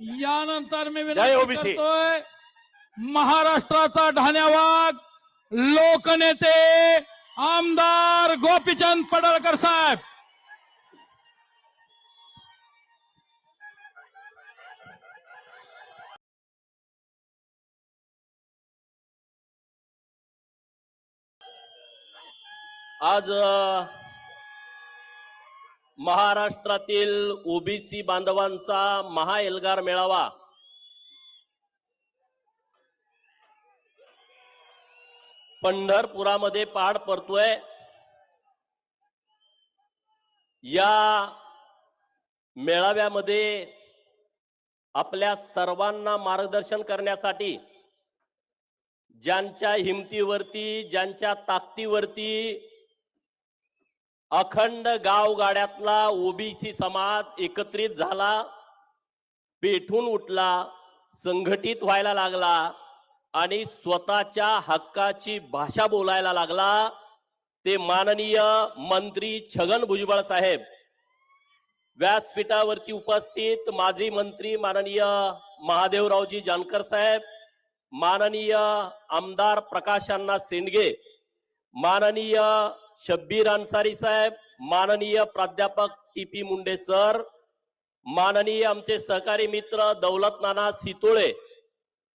यानंतर मी विनंती. करतोय महाराष्ट्राचा धान्यवाद लोकनेते आमदार गोपीचंद पडळकर साहेब आज महाराष्ट्रातील ओबीसी बांधवांचा महाएल्गार मेळावा. पंढरपुरामध्ये पाड पडतोय. या मेळाव्यामध्ये आपल्या सर्वांना मार्गदर्शन करण्यासाठी ज्यांच्या हिमतीवरती ज्यांच्या ताकदीवरती अखंड गावगाड्यातला ओबीसी समाज एकत्रित झाला पेठून उठला संघटित व्हायला लागला आणि स्वतःच्या हक्काची भाषा बोलायला लागला ते माननीय मंत्री छगन भुजबळ साहेब. व्यासपीठावरती उपस्थित माजी मंत्री माननीय महादेवरावजी जानकर साहेब माननीय आमदार प्रकाशांना सेंडगे माननीय शब्बीर अन्सारी साहेब माननीय प्राध्यापक टी पी मुंडे सर माननीय आमचे सहकारी मित्र दौलत नाना सितोळे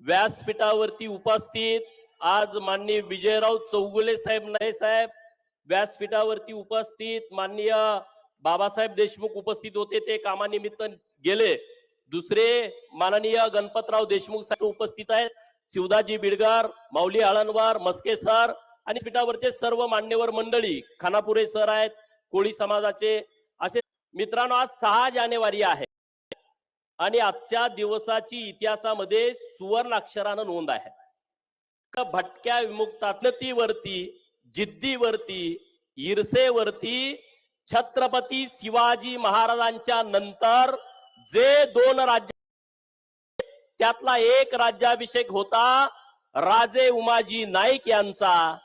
व्यासपीठावरती उपस्थित आज माननीय विजयराव चौगुले साहेब नाही साहेब व्यासपीठावरती उपस्थित माननीय बाबासाहेब देशमुख उपस्थित होते ते कामानिमित्त गेले. दुसरे माननीय गणपतराव देशमुख साहेब उपस्थित आहेत शिवदाजी बिडगार माऊली आळणवार मस्के सर आणि पीठावरचे सर्व मान्यवर मंडळी खानापुरे सर आहेत कोळी समाजाचे असे मित्रांनो आज सहा जानेवारी आहे. आणि आजच्या दिवसाची इतिहासामध्ये सुवर्ण अक्षरानं नोंद आहे. भटक्या विमुक्तावरती जिद्दीवरती ईर्षेवरती छत्रपती शिवाजी महाराजांच्या नंतर जे दोन राज्य त्यातला एक राज्याभिषेक होता राजे उमाजी नाईक यांचा.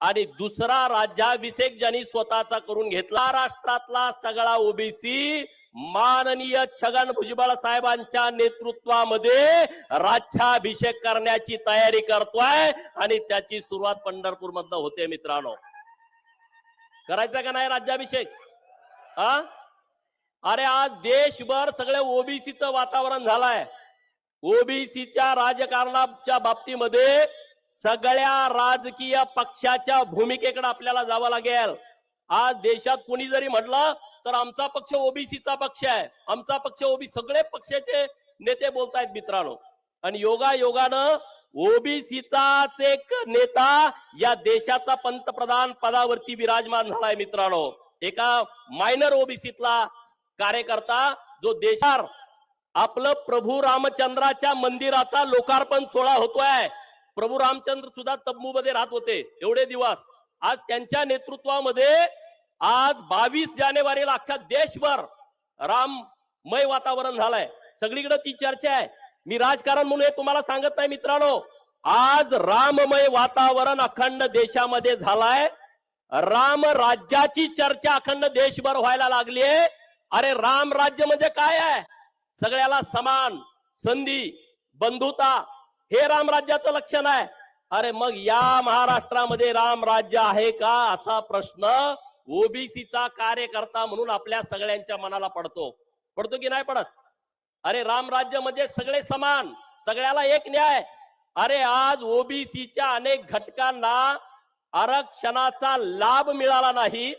आणि दुसरा राज्याभिषेक ज्यांनी स्वतःचा करून घेतला राष्ट्रातला सगळा ओबीसी माननीय छगन भुजबळ साहेबांच्या नेतृत्वामध्ये राज्याभिषेक करण्याची तयारी करतोय आणि त्याची सुरुवात पंढरपूर मधनं होते मित्रांनो. करायचा का नाही राज्याभिषेक? हा? अरे आज देशभर सगळे ओबीसीचं वातावरण झालंय. ओबीसीच्या राजकारणाच्या बाबतीमध्ये सगळ्या राजकीय पक्षाच्या भूमिकेकडे आपल्याला जावं लागेल. आज देशात कोणी जरी म्हटलं तर आमचा पक्ष ओबीसीचा पक्ष आहे. आमचा पक्ष ओबी सगळे पक्षाचे नेते बोलतायत मित्रांनो. आणि योगा योगानं ओबीसीचाच एक नेता या देशाचा पंतप्रधान पदावरती विराजमान झालाय मित्रांनो. एका मायनर ओबीसीतला कार्यकर्ता जो देशार आपलं प्रभू रामचंद्राच्या मंदिराचा लोकार्पण सोहळा होतोय. प्रभू रामचंद्र सुद्धा तब्बूमध्ये राहत होते. एवढे दिवस. आज त्यांच्या नेतृत्वामध्ये आज बावीस जानेवारीला अख्ख्या देशभर राममय वातावरण झालंय. सगळीकडे ती चर्चा आहे. मी राजकारण म्हणून हे तुम्हाला सांगत नाही मित्रांनो. आज राममय वातावरण अखंड देशामध्ये झालाय. राम राज्याची चर्चा अखंड देशभर व्हायला लागली आहे. अरे राम राज्य म्हणजे काय आहे? सगळ्याला समान संधी बंधुता हे रामराज्याचं लक्षण आहे. अरे मग या महाराष्ट्रामध्ये राम राज्य आहे का? असा प्रश्न ओबीसीचा कार्यकर्ता म्हणून आपल्या सगळ्यांच्या मनाला पडतो. पडतो की नाही पडत? अरे राम राज्य म्हणजे सगळे समान सगळ्याला एक न्याय. अरे आज ओबीसीच्या अनेक घटकांना आरक्षणाचा लाभ मिळाला नाही.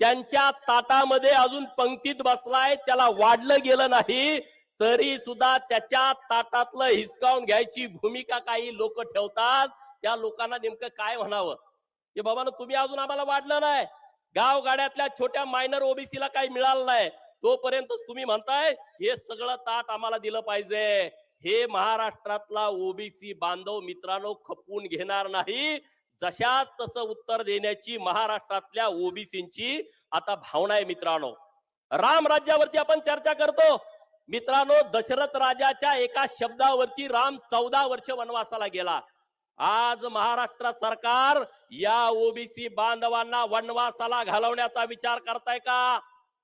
त्यांच्या ताटामध्ये अजून पंक्तीत बसलाय त्याला वाढलं गेलं नाही. तरी सुद्धा त्याच्या ताटातलं हिसकावून घ्यायची भूमिका काही लोक ठेवतात. त्या लोकांना नेमकं काय म्हणावं? की बाबा तुम्ही अजून आम्हाला वाढलं नाही. गाव गाड्यातल्या छोट्या मायनर ओबीसीला काही मिळालं नाही. तोपर्यंत तुम्ही म्हणताय हे सगळं ताट आम्हाला दिलं पाहिजे. हे महाराष्ट्रातला ओबीसी बांधव मित्रांनो खपवून घेणार नाही. जशाच तसं उत्तर देण्याची महाराष्ट्रातल्या ओबीसींची आता भावना आहे मित्रांनो. राम राज्यावरती आपण चर्चा करतो. मित्रांनो दशरथ राजाच्या एका शब्दावरती राम चौदा वर्ष वनवासाला गेला. आज महाराष्ट्र सरकार या ओबीसी बांधवांना वनवासाला घालवण्याचा विचार करताय का?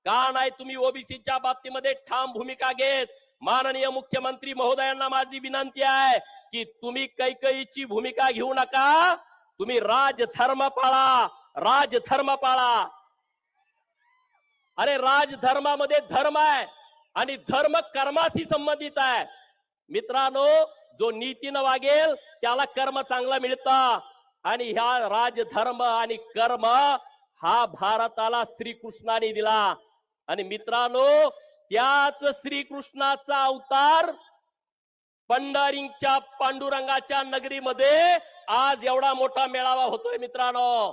का नाही तुम्ही ओबीसीच्या बाबतीमध्ये ठाम भूमिका घेत? माननीय मुख्यमंत्री महोदयांना माझी विनंती आहे की तुम्ही कैकईची भूमिका घेऊ नका. तुम्ही राजधर्म पाळा. राजधर्म पाळा. अरे राजधर्मामध्ये धर्म आहे. आणि धर्म कर्माशी संबंधित आहे. मित्रांनो जो नीतीनं वागेल त्याला कर्म चांगला मिळतं. आणि ह्या राजधर्म आणि कर्म हा भारताला श्रीकृष्णाने दिला. आणि मित्रांनो त्याच श्रीकृष्णाचा अवतार पंढरींगच्या पांडुरंगाच्या नगरीमध्ये आज एवढा मोठा मेळावा होतोय मित्रांनो.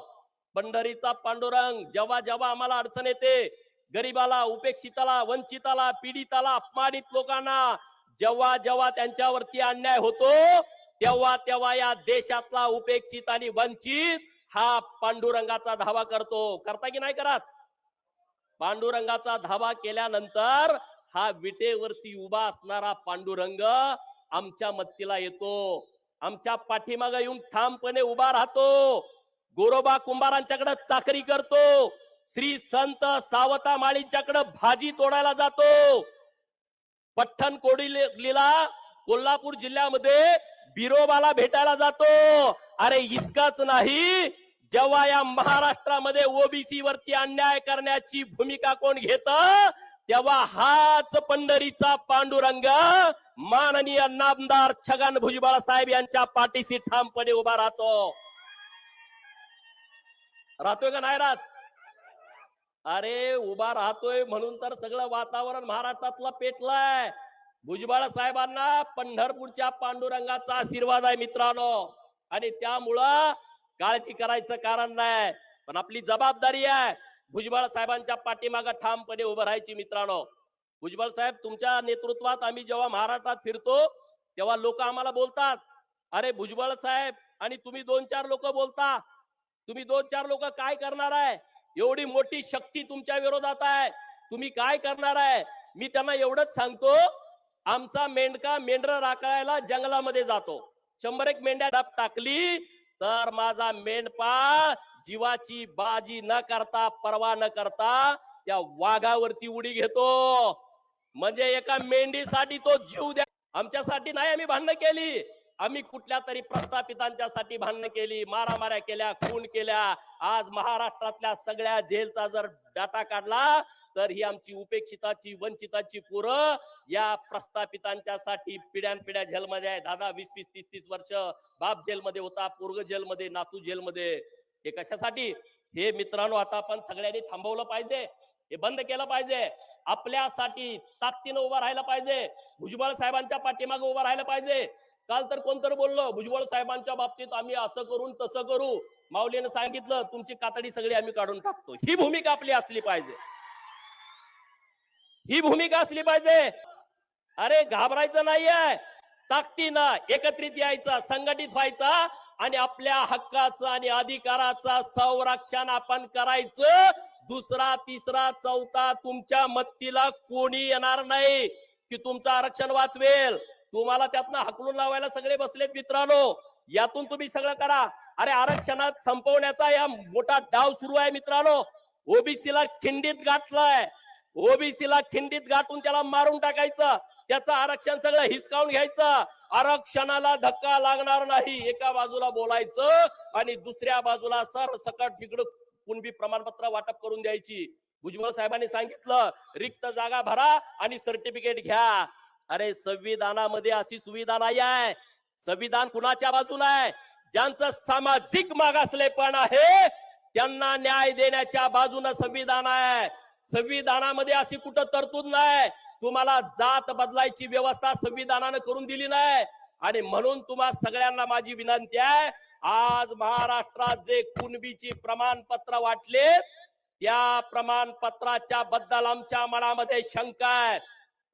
पंढरीचा पांडुरंग जेव्हा जेव्हा आम्हाला अडचण येते गरीबाला उपेक्षिताला वंचिताला पीडिताला अपमानित लोकांना जेव्हा जेव्हा त्यांच्यावरती अन्याय होतो तेव्हा तेव्हा या देशातला उपेक्षित आणि वंचित हा पांडुरंगाचा धावा करतो. करता की नाही करत? पांडुरंगाचा धावा केल्यानंतर हा विटेवरती उभा असणारा पांडुरंग आमच्या मत्तीला येतो. आमच्या पाठीमागे येऊन ठामपणे उभा राहतो. गोरोबा कुंभारांच्याकडे चाकरी करतो. श्री संत सावता माळींच्याकडे भाजी तोडायला जातो. पठ्ठण कोडीला कोल्हापूर जिल्ह्यामध्ये बिरोबाला भेटायला जातो. अरे इतकंच नाही जेव्हा या महाराष्ट्रामध्ये ओबीसी वरती अन्याय करण्याची भूमिका कोण घेत तेव्हा हाच पंढरीचा पांडुरंग माननीय नामदार छगन भुजबळ साहेब यांच्या पाठीशी ठामपणे उभा राहतो. राहतोय का नाही राहत? अरे उभा राहतोय म्हणून तर सगळं वातावरण महाराष्ट्रातलं पेटलाय. भुजबळ साहेबांना पंढरपूरच्या पांडुरंगाचा आशीर्वाद आहे मित्रांनो. आणि त्यामुळं काळजी करायचं कारण नाही. पण आपली जबाबदारी आहे. भुजबळ साहेबांच्या पाठीमागं ठामपणे उभं राहायची मित्रांनो. भुजबळ साहेब तुमच्या नेतृत्वात आम्ही जेव्हा महाराष्ट्रात फिरतो तेव्हा लोक आम्हाला बोलतात अरे भुजबळ साहेब आणि तुम्ही दोन चार लोक बोलता. तुम्ही दोन चार लोक काय करणार आहे? एवढी मोठी शक्ती तुमच्या विरोधात आहे. तुम्ही काय करणार आहे? मी त्यांना एवढंच सांगतो आमचा मेंढका मेंढर राखायला जंगलामध्ये जातो. शंभर एक मेंढ्या डाब टाकली तर माझा मेंढपाळ जीवाची बाजी न करता परवा न करता त्या वाघावरती उडी घेतो. म्हणजे एका मेंढीसाठी तो जीव द्या. आमच्यासाठी नाही आम्ही भांडणं केली. आम्ही कुठल्या तरी प्रस्थापितांच्यासाठी भांडणं केली मारामाऱ्या केल्या खून केल्या. आज महाराष्ट्रातल्या सगळ्या जेलचा जर डाटा काढला तर ही आमची उपेक्षिताची वंचिताची पोरं या प्रस्थापितांच्यासाठी पिढ्यान पिढ्या जेलमध्ये आहे. दादा वीस वीस तीस तीस वर्ष बाप जेलमध्ये होता पोरग जेलमध्ये नातू जेलमध्ये. हे कशासाठी? हे मित्रांनो आता आपण सगळ्यांनी थांबवलं पाहिजे. हे बंद केलं पाहिजे. आपल्यासाठी ताकदीनं उभं राहायला पाहिजे. भुजबळ साहेबांच्या पाठीमागे उभं राहायला पाहिजे. काल तर कोणतर बोललो भुजबळ साहेबांच्या बाबतीत आम्ही असं करून तसं करू. माऊलीनं सांगितलं तुमची कातडी सगळी आम्ही काढून टाकतो. ही भूमिका आपली असली पाहिजे. ही भूमिका असली पाहिजे. अरे घाबरायचं नाहीये. ताकदीनं एकत्रित यायचा संघटित व्हायचा आणि आपल्या हक्काचं आणि अधिकाराचं संरक्षण आपण करायचं. दुसरा तिसरा चौथा तुमच्या मत्तीला कोणी येणार नाही की तुमचं आरक्षण वाचवेल. तुम्हाला त्यातनं हकलून लावायला सगळे बसलेत मित्रांनो. यातून तुम्ही सगळं करा. अरे आरक्षणात संपवण्याचा या मोठा डाव सुरू आहे मित्रांनो. ओबीसीला खिंडीत गाठलाय. ओबीसीला खिंडीत गाठून त्याला मारून टाकायचं. त्याचं आरक्षण सगळं हिसकावून घ्यायचं. आरक्षणाला धक्का लागणार नाही. एका बाजूला बोलायचं आणि दुसऱ्या बाजूला सर सकट तिकडं कुणबी प्रमाणपत्र वाटप करून द्यायची. भुजबळ साहेबांनी सांगितलं रिक्त जागा भरा आणि सर्टिफिकेट घ्या. अरे संविधानामध्ये अशी सुविधा नाही आहे. संविधान कुणाच्या बाजूला आहे? ज्यांचं सामाजिक मागासलेपण आहे त्यांना न्याय देण्याच्या बाजूने संविधान आहे. संविधानामध्ये अशी कुठं तरतूद नाही. तुम्हाला जात बदलायची व्यवस्था संविधानानं करून दिली नाही. आणि म्हणून तुम्हा सगळ्यांना माझी विनंती आहे आज महाराष्ट्रात जे कुणबीची प्रमाणपत्र वाटले त्या प्रमाणपत्राच्या बद्दल आमच्या मनामध्ये शंका आहे.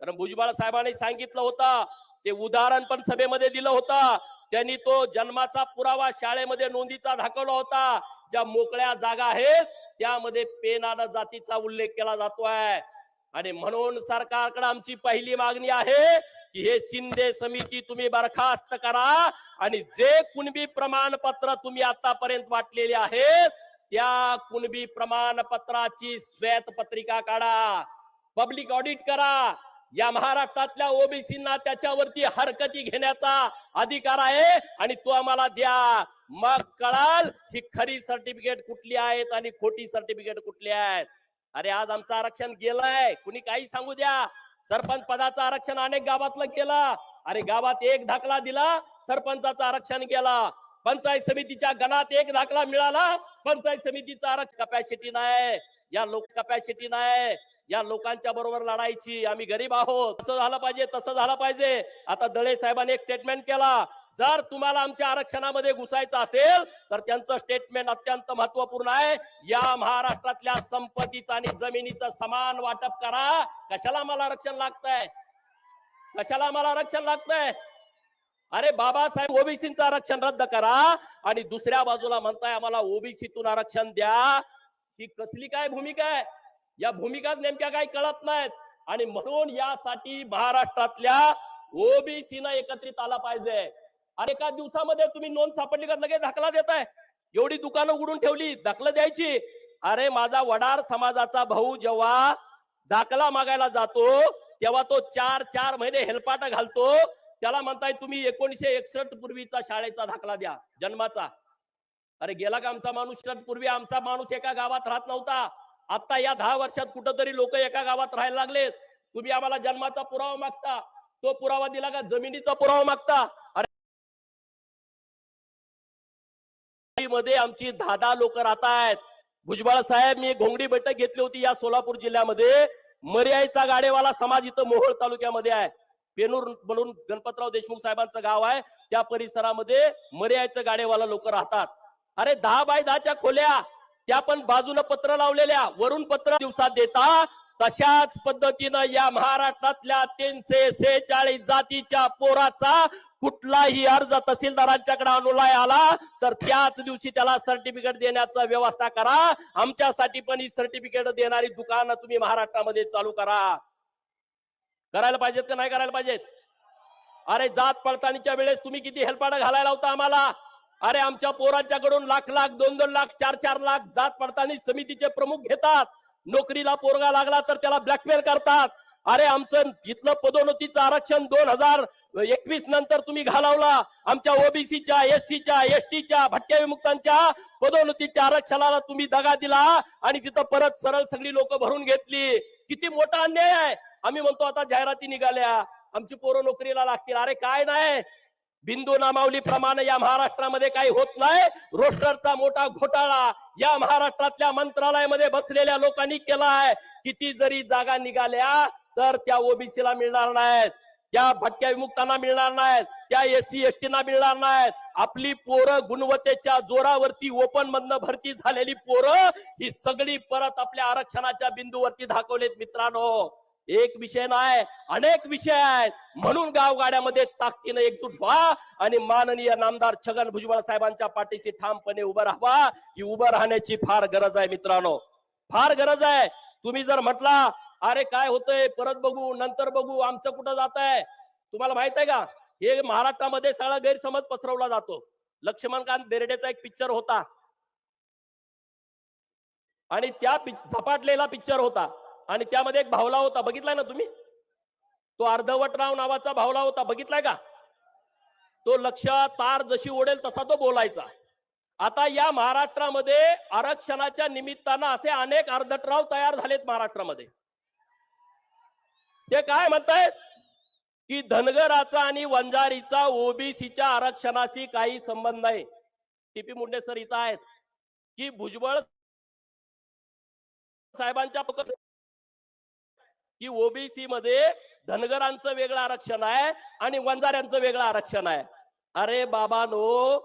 कारण भुजबळ साहेबांनी सांगितलं होतं ते उदाहरण पण सभेमध्ये दिलं होतं. त्यांनी तो जन्माचा पुरावा शाळेमध्ये नोंदीचा दाखवला होता. ज्या मोकळ्या जागा आहेत त्यामध्ये पेनानं जातीचा उल्लेख केला जातोय. आणि म्हणून सरकारकडे आमची पहिली मागणी आहे की हे शिंदे समिती तुम्ही बरखास्त करा. आणि जे कुणबी प्रमाणपत्र तुम्ही आतापर्यंत वाटलेले आहेत त्या कुणबी प्रमाणपत्राची श्वेत पत्रिका काढा. पब्लिक ऑडिट करा. या महाराष्ट्रातल्या ओबीसींना त्याच्यावरती हरकती घेण्याचा अधिकार आहे. आणि तो आम्हाला द्या. मग कळाल ही खरी सर्टिफिकेट कुठली आहेत आणि खोटी सर्टिफिकेट कुठली आहेत. अरे आज आमचं आरक्षण गेलंय. कुणी काही सांगू द्या. सरपंच पदाचं आरक्षण अनेक गावातलं केलं. अरे गावात एक धाकला दिला सरपंचाचं आरक्षण गेला. पंचायत समितीच्या गणात एक दाखला मिळाला पंचायत समितीचं आरक्षण कपॅसिटी नाही. या लोक कपॅसिटी नाही. या लोकांच्या बरोबर लढायची. आम्ही गरीब आहोत. तसं झालं पाहिजे तसं झालं पाहिजे. आता दळे साहेबांनी एक स्टेटमेंट केला. जर तुम्हाला आमच्या आरक्षणामध्ये घुसायचं असेल तर त्यांचं स्टेटमेंट अत्यंत महत्त्वपूर्ण आहे. या महाराष्ट्रातल्या संपत्तीचं आणि जमिनीचं समान वाटप करा. कशाला आम्हाला आरक्षण लागतंय? कशाला आम्हाला आरक्षण लागतंय? अरे बाबासाहेब ओबीसीचं आरक्षण रद्द करा. आणि दुसऱ्या बाजूला म्हणताय आम्हाला ओबीसीतून आरक्षण द्या. ही कसली काय भूमिका आहे? या भूमिका नेमक्या काही कळत नाहीत. आणि म्हणून यासाठी महाराष्ट्रातल्या ओबीसीनं एकत्रित आला पाहिजे. अरे एका दिवसामध्ये तुम्ही नोंद सापडली का लगेच दाखला देताय? एवढी दुकानं उघडून ठेवली दाखला द्यायची. अरे माझा वडार समाजाचा भाऊ जेव्हा दाखला मागायला जातो तेव्हा तो चार चार महिने हेलपाटा घालतो. त्याला म्हणताय तुम्ही एकोणीशे एकसष्ट पूर्वीचा शाळेचा दाखला द्या जन्माचा. अरे गेला का आमचा माणूस? पूर्वी आमचा माणूस एका गावात राहत नव्हता. आता या दहा वर्षात कुठंतरी लोक एका गावात राहायला लागलेत. तुम्ही आम्हाला जन्माचा पुरावा मागता. तो पुरावा दिला का? जमिनीचा पुरावा मागता. अरे मध्ये आमची दहा दहा लोक राहत आहेत भुजबळ साहेब मी घोंगडी बैठक घेतली होती या सोलापूर जिल्ह्यामध्ये. मर्याईचा गाडेवाला समाज इथं मोहोळ तालुक्यामध्ये आहे. पेनूर म्हणून गणपतराव देशमुख साहेबांचं गाव आहे. त्या परिसरामध्ये मर्याईचं गाडेवाला लोक राहतात. अरे दहा बाय दहाच्या खोल्या. त्या पण बाजूला पत्र लावलेल्या वरून पत्र दिवसात देता. तशाच पद्धतीनं या महाराष्ट्रातल्या तीनशे सेहेचाळीस जातीच्या पोराचा कुठलाही अर्ज तहसीलदारांच्याकडे अनुलाय आला तर त्याच दिवशी त्याला सर्टिफिकेट देण्याचा व्यवस्था करा. आमच्यासाठी पण ही सर्टिफिकेट देणारी दुकानं तुम्ही महाराष्ट्रामध्ये चालू करा. करायला पाहिजेत का नाही करायला पाहिजेत? अरे जात पडताळणीच्या वेळेस तुम्ही किती हेलपाडा घालायला होता आम्हाला? अरे आमच्या पोरांच्याकडून लाख लाख दोन दोन लाख चार चार लाख जात पडताळणी समितीचे प्रमुख घेतात. नोकरीला पोरगा लागला तर त्याला ब्लॅकमेल करतात. अरे आमचं इथलं पदोन्नतीचं आरक्षण दोन हजार एकवीस नंतर तुम्ही घालवला. आमच्या ओबीसीच्या एससीच्या एसटीच्या भटक्या विमुक्तांच्या पदोन्नतीच्या आरक्षणाला तुम्ही दगा दिला आणि तिथं परत सरळ सगळी लोक भरून घेतली. किती मोठा अन्याय आहे. आम्ही म्हणतो आता जाहिराती निघाल्या. आमची पोरं नोकरीला लागतील. अरे काय नाही. बिंदू नामावली प्रमाणे या महाराष्ट्रामध्ये काही होत नाही. रोस्टरचा मोठा घोटाळा या महाराष्ट्रातल्या मंत्रालयामध्ये बसलेल्या लोकांनी केला आहे किती जरी जागा निघाल्या तर त्या ओबीसीला मिळणार नाहीत. त्या भटक्या विमुक्तांना मिळणार नाहीत. त्या एससी एस टीना मिळणार नाहीत. आपली पोरं गुणवत्तेच्या जोरावरती ओपन मधनं भरती झालेली पोरं ही सगळी परत आपल्या आरक्षणाच्या बिंदूवरती दाखवलेत मित्रांनो. एक विषय नाही अनेक विषय आहेत. म्हणून गावगाड्यामध्ये ताकदीनं एकजूट व्हा आणि माननीय नामदार छगन भुजबळ साहेबांच्या पाठीशी ठामपणे उभं राहावा. ही उभं राहण्याची फार गरज आहे मित्रांनो. फार गरज आहे. तुम्ही जर म्हटला अरे काय होतंय? परत बघू नंतर बघू आमचं कुठं जात आहे तुम्हाला माहीत आहे का? हे महाराष्ट्रामध्ये सगळा गैरसमज पसरवला जातो. लक्ष्मणकांत बेर्डेचा एक पिक्चर होता. आणि त्या झपाटलेला पिक्चर होता. आणि त्यामध्ये एक भावला होता बघितलाय ना तुम्ही? तो अर्धवटराव नावाचा भावला होता बघितलाय का? तो लक्ष तार जशी ओढेल तसा तो बोलायचा. आता या महाराष्ट्रामध्ये आरक्षणाच्या निमित्तानं असे अनेक अर्धटराव तयार झालेत महाराष्ट्रामध्ये. ते काय म्हणतायत की धनगराचा आणि वंजारीचा ओबीसीच्या आरक्षणाशी काही संबंध नाही. टीपी मुंडे सर इथं आहेत. की भुजबळ साहेबांच्या पकड की ओबीसी मध्ये धनगरांचं वेगळं आरक्षण आहे आणि वंजाऱ्यांचं वेगळं आरक्षण आहे. अरे बाबानो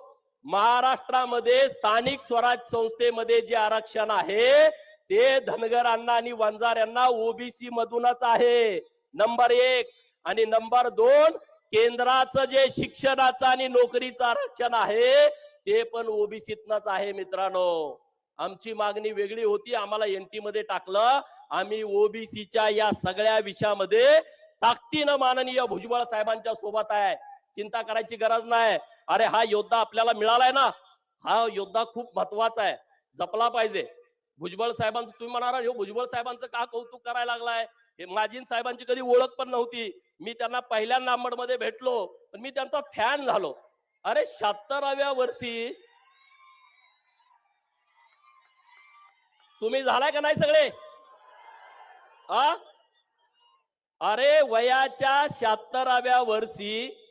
महाराष्ट्रामध्ये स्थानिक स्वराज संस्थेमध्ये जे आरक्षण आहे ते धनगरांना आणि वंजाऱ्यांना ओबीसी मधूनच आहे. नंबर एक. आणि नंबर दोन केंद्राचं जे शिक्षणाचं आणि नोकरीचं आरक्षण आहे ते पण ओबीसीतनच आहे मित्रांनो. आमची मागणी वेगळी होती आम्हाला एनटी मध्ये टाकलं. आम्ही ओबीसीच्या या सगळ्या विषयामध्ये ताकदीनं माननीय भुजबळ साहेबांच्या सोबत आहे. चिंता करायची गरज नाही. अरे हा योद्धा आपल्याला मिळालाय ना? हा योद्धा खूप महत्त्वाचा आहे. जपला पाहिजे. भुजबळ साहेबांचं तुम्ही म्हणाला हो, भुजबळ साहेबांचं का कौतुक करायला लागलाय? हे माजीन साहेबांची कधी ओळख पण नव्हती. मी त्यांना पहिल्या मध्ये भेटलो. पण मी त्यांचा फॅन झालो. अरे शहात्तराव्या वर्षी तुम्ही झालाय का नाही सगळे? अरे वयाच्या शहात्तराव्या वर्षी